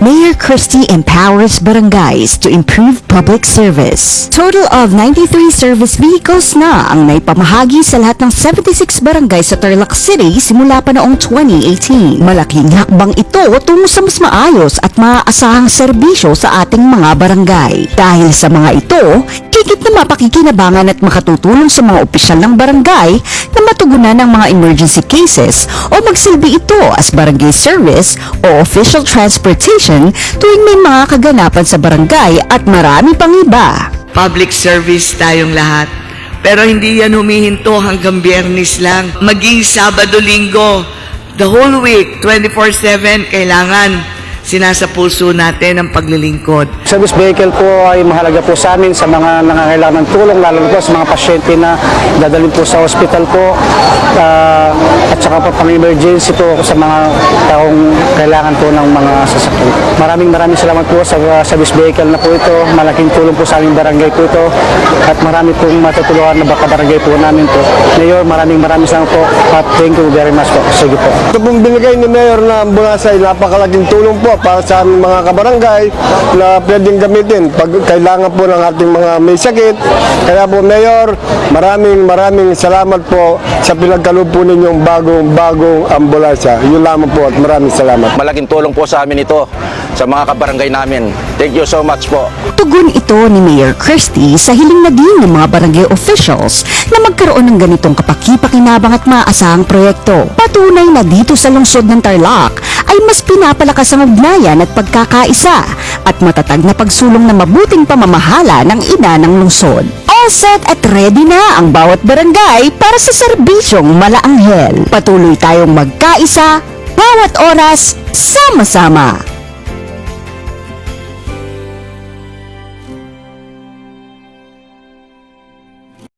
Mayor Christie empowers barangays to improve public service. Total of 93 service vehicles na ang naipamahagi sa lahat ng 76 barangay sa Tarlac City simula pa noong 2018. Malaking hakbang ito tungo sa mas maayos at maaasahang serbisyo sa ating mga barangay. Dahil sa mga ito, higit na mapakikinabangan at makatutulong sa mga opisyal ng barangay na matugunan ng mga emergency cases o magsilbi ito as barangay service o official transportation tuwing may mga kaganapan sa barangay at marami pang iba. Public service tayong lahat. Pero hindi yan humihinto hanggang biyernes lang. Maging Sabado-Linggo, the whole week, 24-7, kailangan sinasa puso natin ang paglilingkod. Service vehicle po ay mahalaga po sa amin sa mga nangangailangan ng tulong, lalo po sa mga pasyente na dadalhin po sa hospital po at saka po pang emergency po sa mga taong kailangan po ng mga sasakyan. Maraming maraming salamat po sa uh, service vehicle na po ito. Malaking tulong po sa aming barangay po ito at marami pong matutulungan na baka barangay po namin po. Mayor, maraming maraming salamat po at thank you very much po. Sige po. Ito pong binigay ni Mayor na ambulansya ay napakalaking tulong po para sa aming mga kabarangay na pwedeng gamitin pag kailangan po ng ating mga may sakit. Kaya po Mayor, maraming maraming salamat po sa pinagkaloob po ninyong bagong bagong ambulansya. Yun lamang po at maraming salamat. Malaking tulong po sa amin ito sa mga kabarangay namin. Thank you so much po. Tugon ito ni Mayor Christie sa hiling na din ng mga barangay officials na magkaroon ng ganitong kapaki-pakinabang at maasahang proyekto. Patunay na dito sa lungsod ng Tarlac ay mas pinapalakas ang ugnayan at pagkakaisa at matatag na pagsulong na mabuting pamamahala ng ina ng lungsod. All set at ready na ang bawat barangay para sa serbisyong malaanghel. Patuloy tayong magkaisa, bawat oras, sama-sama.